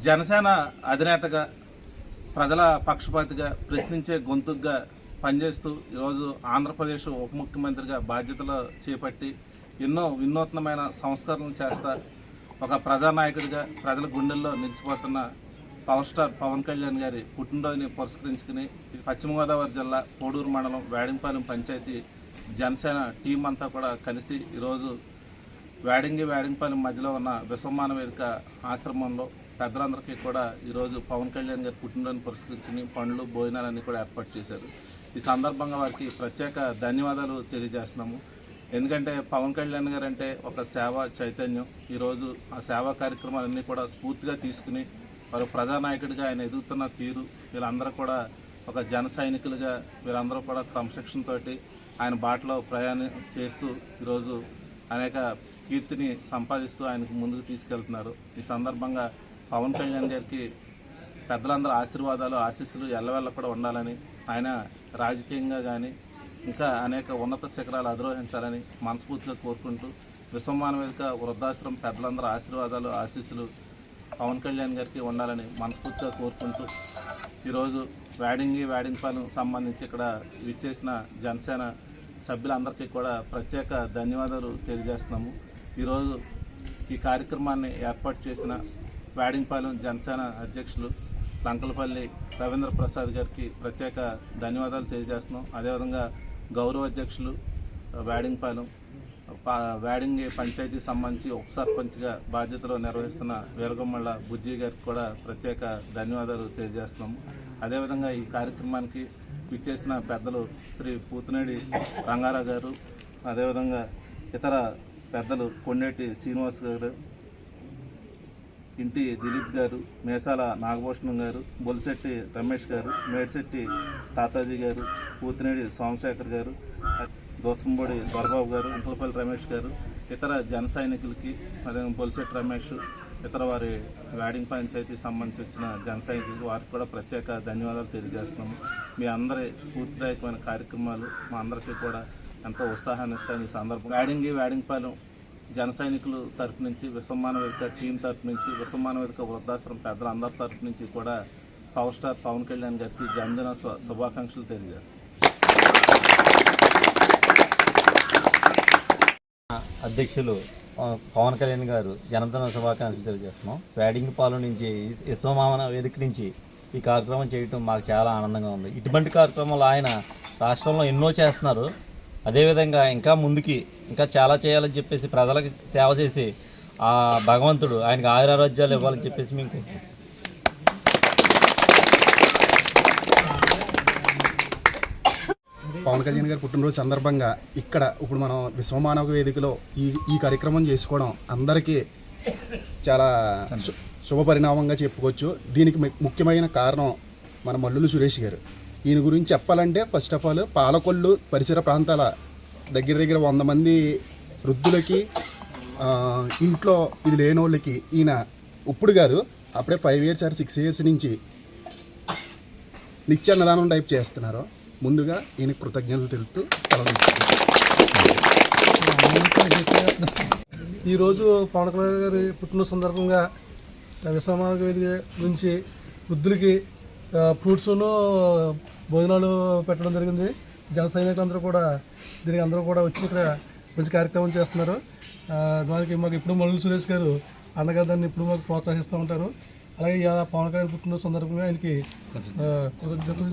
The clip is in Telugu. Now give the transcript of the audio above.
జనసేన అధినేతగా ప్రజల పక్షపాతిగా ప్రశ్నించే గొంతుగా పనిచేస్తూ ఈరోజు ఆంధ్రప్రదేశ్ ఉప ముఖ్యమంత్రిగా బాధ్యతలు చేపట్టి ఎన్నో వినూత్నమైన సంస్కరణలు చేస్తా ఒక ప్రజానాయకుడిగా ప్రజల గుండెల్లో నిలిచిపోతున్న పవర్ స్టార్ పవన్ కళ్యాణ్ గారి పుట్టినరోజుని పురస్కరించుకుని పశ్చిమ గోదావరి జిల్లా కోడూరు మండలం వేడింపాలెం పంచాయతీ జనసేన టీం అంతా కూడా కలిసి ఈరోజు వేడింగి వేడింపాలెం మధ్యలో ఉన్న విశ్వమాన వేదిక ఆశ్రమంలో పెద్దలందరికీ కూడా ఈరోజు పవన్ కళ్యాణ్ గారి పుట్టినరోజుని పురస్కరించుకుని పండ్లు భోజనాలన్నీ కూడా ఏర్పాటు చేశారు. ఈ సందర్భంగా వారికి ప్రత్యేక ధన్యవాదాలు తెలియజేస్తున్నాము. ఎందుకంటే పవన్ కళ్యాణ్ గారు అంటే ఒక సేవా చైతన్యం. ఈరోజు ఆ సేవా కార్యక్రమాలన్నీ కూడా స్ఫూర్తిగా తీసుకుని వారు ప్రజానాయకుడిగా ఆయన ఎదుగుతున్న తీరు వీళ్ళందరూ కూడా ఒక జన సైనికులుగా వీరందరూ కూడా క్రమశిక్షణ తోటి ఆయన బాటలో ప్రయాణం చేస్తూ ఈరోజు అనేక కీర్తిని సంపాదిస్తూ ఆయనకు ముందుకు తీసుకెళ్తున్నారు. ఈ సందర్భంగా పవన్ కళ్యాణ్ గారికి పెద్దలందరూ ఆశీర్వాదాలు ఆశీస్సులు ఎల్లవెల్ల కూడా ఉండాలని ఆయన రాజకీయంగా కానీ ఇంకా అనేక ఉన్నత శిఖరాలు అధిరోహించాలని మనస్ఫూర్తిగా కోరుకుంటూ విశ్వమానవేదిక వృద్ధాశ్రమం పెద్దలందరూ ఆశీర్వాదాలు ఆశీస్సులు పవన్ కళ్యాణ్ గారికి ఉండాలని మనస్ఫూర్తిగా కోరుకుంటూ ఈరోజు వేడింగి వేడింగ్పాలెం సంబంధించి ఇక్కడ విచ్చేసిన జనసేన సభ్యులందరికీ కూడా ప్రత్యేక ధన్యవాదాలు తెలియజేస్తున్నాము. ఈరోజు ఈ కార్యక్రమాన్ని ఏర్పాటు చేసిన వేడింగ్పాలెం జనసేన అధ్యక్షులు లంకలపల్లి రవీంద్ర ప్రసాద్ గారికి ప్రత్యేక ధన్యవాదాలు తెలియజేస్తున్నాం. అదేవిధంగా గౌరవ అధ్యక్షులు వేడింగ్పాలెం పా పంచాయతీకి సంబంధించి ఉప సర్పంచ్గా బాధ్యతలు నిర్వహిస్తున్న వీరగొమ్మళ్ళ బుజ్జి గారికి కూడా ప్రత్యేక ధన్యవాదాలు తెలియజేస్తున్నాము అదేవిధంగా ఈ కార్యక్రమానికి విచ్చేసిన పెద్దలు శ్రీ పూతనేడి రంగారావు గారు అదేవిధంగా ఇతర పెద్దలు కొండేటి శ్రీనివాస్ గారు ఇంటి దిలీప్ గారు మేసాల నాగభూషణం గారు బొలిశెట్టి రమేష్ గారు మేడిశెట్టి తాతాజీ గారు పూతినేడి సోమశేఖర్ గారు దోసంబోడి దొరబాబు గారు ఇంతలపల్లి రమేష్ గారు ఇతర జన సైనికులకి అదే బొలిశెట్టి రమేష్ ఇతర వారి వేడింగ్ పంచాయతీ సంబంధించి వచ్చిన జన సైనికులకి వారికి కూడా ప్రత్యేక ధన్యవాదాలు తెలియజేస్తున్నాము. మీ అందరి స్ఫూర్తిదాయకమైన కార్యక్రమాలు మా అందరికీ కూడా ఎంతో ఉత్సాహాన్ని ఇస్తాయి ఈ సందర్భం వేడింగి పాలెం జన సైనికులు తరపు నుంచి విశ్వమాన వేదిక టీం తరపు నుంచి విశ్వమాన వేదిక వృద్ధాశ్రమం పెద్దల అందరి తరపు నుంచి కూడా పవర్ స్టార్ పవన్ కళ్యాణ్ గారికి జన్మదిన శుభాకాంక్షలు తెలియజేస్తాం. అధ్యక్షులు పవన్ కళ్యాణ్ గారు జనదన శుభాకాంక్షలు తెలియజేస్తున్నాం. వేడింగ్ పాలు నుంచి విశ్వమామన వేదిక నుంచి ఈ కార్యక్రమం చేయటం మాకు చాలా ఆనందంగా ఉంది. ఇటువంటి కార్యక్రమాలు ఆయన రాష్ట్రంలో ఎన్నో చేస్తున్నారు. అదేవిధంగా ఇంకా ముందుకి ఇంకా చాలా చేయాలని చెప్పేసి ప్రజలకు సేవ చేసి ఆ భగవంతుడు ఆయనకు ఆయురారోగ్యాలు ఇవ్వాలని చెప్పేసి మేము పవన్ కళ్యాణ్ గారి పుట్టినరోజు సందర్భంగా ఇక్కడ ఇప్పుడు మనం విశ్వమానవ వేదికలో ఈ ఈ కార్యక్రమం చేసుకోవడం అందరికీ చాలా శు- శుభ పరిణామంగా చెప్పుకోవచ్చు. దీనికి ముఖ్యమైన కారణం మన మల్లులు సురేష్ గారు. ఈయన గురించి చెప్పాలంటే ఫస్ట్ ఆఫ్ ఆల్ పాలకొల్లు పరిసర ప్రాంతాల దగ్గర దగ్గర వంద మంది వృద్ధులకి ఇంట్లో ఇది లేని వాళ్ళకి ఈయన ఇప్పుడు కాదు అప్పుడే five years or six years నుంచి నిత్య అన్నదానం టైప్ చేస్తున్నారు. ముందుగా ఈయన కృతజ్ఞతలు తెలుపుతూ సెలవు ఈరోజు పవన్ కళ్యాణ్ గారి పుట్టిన సందర్భంగా విశ్వమాన వేదిక నుంచి వృద్ధులకి ఫ్రూట్స్ను భోజనాలు పెట్టడం జరిగింది జన సైనికులందరూ కూడా దీనికి అందరూ కూడా వచ్చి ఇక్కడ మంచి కార్యక్రమం చేస్తున్నారు దానికి మాకు ఇప్పుడు మల్లు సురేష్ గారు అన్నగారు దాన్ని ఇప్పుడు మాకు ప్రోత్సహిస్తూ ఉంటారు అలాగే పవన్ కళ్యాణ్ పుట్టిన సందర్భంగా ఆయనకి కృతజ్ఞతలు